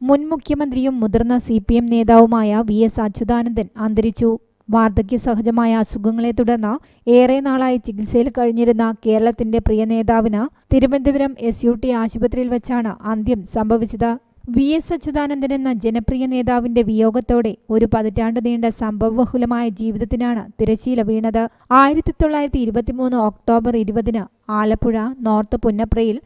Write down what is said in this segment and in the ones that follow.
മുൻ മുഖ്യമന്ത്രിയും മുതിർന്ന സി പി എം നേതാവുമായ വി എസ് അച്യുതാനന്ദൻ അന്തരിച്ചു. വാർദ്ധക്യ സഹജമായ അസുഖങ്ങളെ തുടർന്ന് ഏറെ നാളായി ചികിത്സയിൽ കഴിഞ്ഞിരുന്ന കേരളത്തിന്റെ പ്രിയ നേതാവിന് തിരുവനന്തപുരം എസ് യു ടി ആശുപത്രിയിൽ വെച്ചാണ് അന്ത്യം സംഭവിച്ചത്. വി എസ് അച്യുതാനന്ദൻ എന്ന ജനപ്രിയ നേതാവിന്റെ വിയോഗത്തോടെ ഒരു പതിറ്റാണ്ട് നീണ്ട സംഭവബഹുലമായ ജീവിതത്തിനാണ് തിരശ്ശീല വീണത്. ആയിരത്തി തൊള്ളായിരത്തി ഇരുപത്തിമൂന്ന് ഒക്ടോബർ ഇരുപതിന് ആലപ്പുഴ നോർത്ത് പുന്നപ്രയിൽ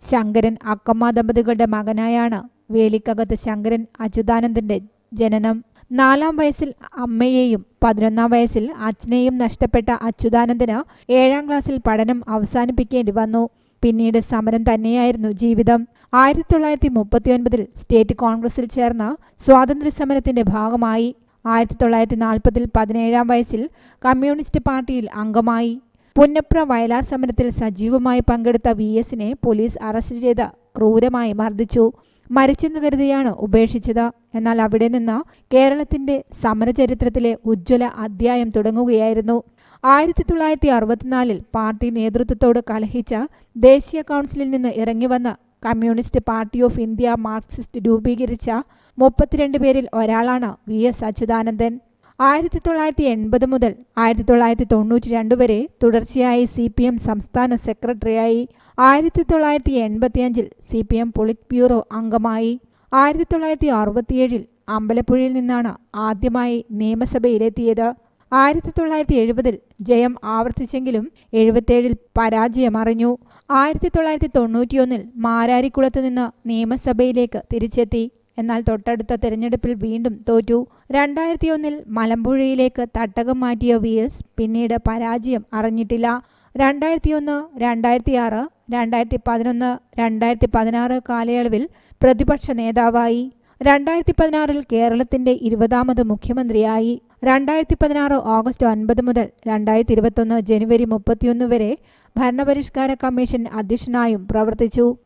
ശങ്കരൻ അക്കമ്മ ദമ്പതികളുടെ മകനായാണ് വേലിക്കകത്ത് ശങ്കരൻ അച്യുതാനന്ദന്റെ ജനനം. നാലാം വയസ്സിൽ അമ്മയെയും പതിനൊന്നാം വയസ്സിൽ അച്ഛനെയും നഷ്ടപ്പെട്ട അച്യുതാനന്ദന് ഏഴാം ക്ലാസ്സിൽ പഠനം അവസാനിപ്പിക്കേണ്ടി വന്നു. പിന്നീട് സമരം തന്നെയായിരുന്നു ജീവിതം. ആയിരത്തി തൊള്ളായിരത്തി മുപ്പത്തിയൊൻപതിൽ സ്റ്റേറ്റ് കോൺഗ്രസിൽ ചേർന്ന സ്വാതന്ത്ര്യ സമരത്തിന്റെ ഭാഗമായി. ആയിരത്തി തൊള്ളായിരത്തി നാൽപ്പതിൽ പതിനേഴാം വയസ്സിൽ കമ്മ്യൂണിസ്റ്റ് പാർട്ടിയിൽ അംഗമായി. പുന്നപ്ര വയലാർ സമരത്തിൽ സജീവമായി പങ്കെടുത്ത വി എസിനെ പോലീസ് അറസ്റ്റ് ചെയ്ത് ക്രൂരമായി മർദ്ദിച്ചു. മരിച്ചെന്ന് കരുതിയാണ് ഉപേക്ഷിച്ചത്. എന്നാൽ അവിടെ നിന്ന് കേരളത്തിന്റെ സമരചരിത്രത്തിലെ ഉജ്ജ്വല അധ്യായം തുടങ്ങുകയായിരുന്നു. ആയിരത്തി തൊള്ളായിരത്തി അറുപത്തിനാലിൽ പാർട്ടി നേതൃത്വത്തോട് കലഹിച്ച ദേശീയ കൗൺസിലിൽ നിന്ന് ഇറങ്ങി വന്ന communist party of India Marxist രൂപീകരിച്ച മുപ്പത്തിരണ്ട് പേരിൽ ഒരാളാണ് വി എസ് അച്യുതാനന്ദൻ. ആയിരത്തി തൊള്ളായിരത്തി എൺപത് മുതൽ ആയിരത്തി തൊള്ളായിരത്തി തൊണ്ണൂറ്റി രണ്ട് വരെ തുടർച്ചയായി സി പി എം സംസ്ഥാന സെക്രട്ടറിയായി. ആയിരത്തി തൊള്ളായിരത്തി എൺപത്തിയഞ്ചിൽ C P M polit bureau അംഗമായി. ആയിരത്തി തൊള്ളായിരത്തി അറുപത്തിയേഴിൽ അമ്പലപ്പുഴയിൽ നിന്നാണ് ആദ്യമായി നിയമസഭയിലെത്തിയത്. ആയിരത്തി തൊള്ളായിരത്തി എഴുപതിൽ ജയം ആവർത്തിച്ചെങ്കിലും എഴുപത്തേഴിൽ പരാജയം അറിഞ്ഞു ആയിരത്തി തൊള്ളായിരത്തി തൊണ്ണൂറ്റിയൊന്നിൽ മാരാരിക്കുളത്ത് നിന്ന് നിയമസഭയിലേക്ക് തിരിച്ചെത്തി. എന്നാൽ തൊട്ടടുത്ത തെരഞ്ഞെടുപ്പിൽ വീണ്ടും തോറ്റു. രണ്ടായിരത്തി ഒന്നിൽ മലമ്പുഴയിലേക്ക് തട്ടകം മാറ്റിയ വി എസ് പിന്നീട് പരാജയം അറിഞ്ഞിട്ടില്ല. രണ്ടായിരത്തി ഒന്ന് രണ്ടായിരത്തി ആറ് രണ്ടായിരത്തി പതിനൊന്ന് രണ്ടായിരത്തി പതിനാറ് കാലയളവിൽ പ്രതിപക്ഷ നേതാവായി. രണ്ടായിരത്തി പതിനാറിൽ കേരളത്തിന്റെ ഇരുപതാമത് മുഖ്യമന്ത്രിയായി. രണ്ടായിരത്തി പതിനാറ് ഓഗസ്റ്റ് ഒൻപത് മുതൽ രണ്ടായിരത്തി ഇരുപത്തൊന്ന് ജനുവരി മുപ്പത്തിയൊന്ന് വരെ ഭരണപരിഷ്കാര കമ്മീഷൻ അധ്യക്ഷനായും പ്രവർത്തിച്ചു.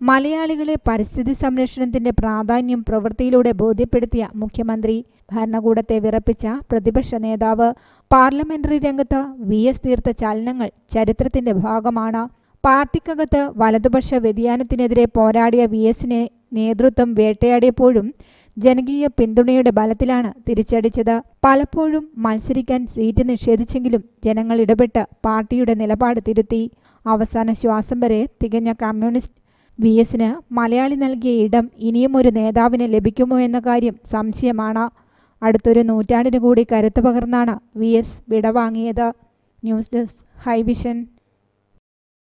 മലയാളികളെ പരിസ്ഥിതി സംരക്ഷണത്തിന്റെ പ്രാധാന്യം പ്രവൃത്തിയിലൂടെ ബോധ്യപ്പെടുത്തിയ മുഖ്യമന്ത്രി ഭരണകൂടത്തെ വിറപ്പിച്ച പ്രതിപക്ഷ നേതാവ് പാർലമെന്ററി രംഗത്ത് വി എസ് തീർത്ത ചലനങ്ങൾ ചരിത്രത്തിന്റെ ഭാഗമാണ്. പാർട്ടിക്കകത്ത് വലതുപക്ഷ വ്യതിയാനത്തിനെതിരെ പോരാടിയ വി എസിനെ നേതൃത്വം വേട്ടയാടിയപ്പോഴും ജനകീയ പിന്തുണയുടെ ബലത്തിലാണ് തിരിച്ചടിച്ചത്. പലപ്പോഴും മത്സരിക്കാൻ സീറ്റ് നിഷേധിച്ചെങ്കിലും ജനങ്ങൾ ഇടപെട്ട് പാർട്ടിയുടെ നിലപാട് തിരുത്തി. അവസാന ശ്വാസം വരെ തികഞ്ഞ കമ്മ്യൂണിസ്റ്റ് വി എസിന് മലയാളി നൽകിയ ഇടം ഇനിയും ഒരു നേതാവിന് ലഭിക്കുമോ എന്ന കാര്യം സംശയമാണ്. അടുത്തൊരു നൂറ്റാണ്ടിന് കൂടി കരുത്തു പകർന്നാണ് V S വിടവാങ്ങിയത്. News desk Hivision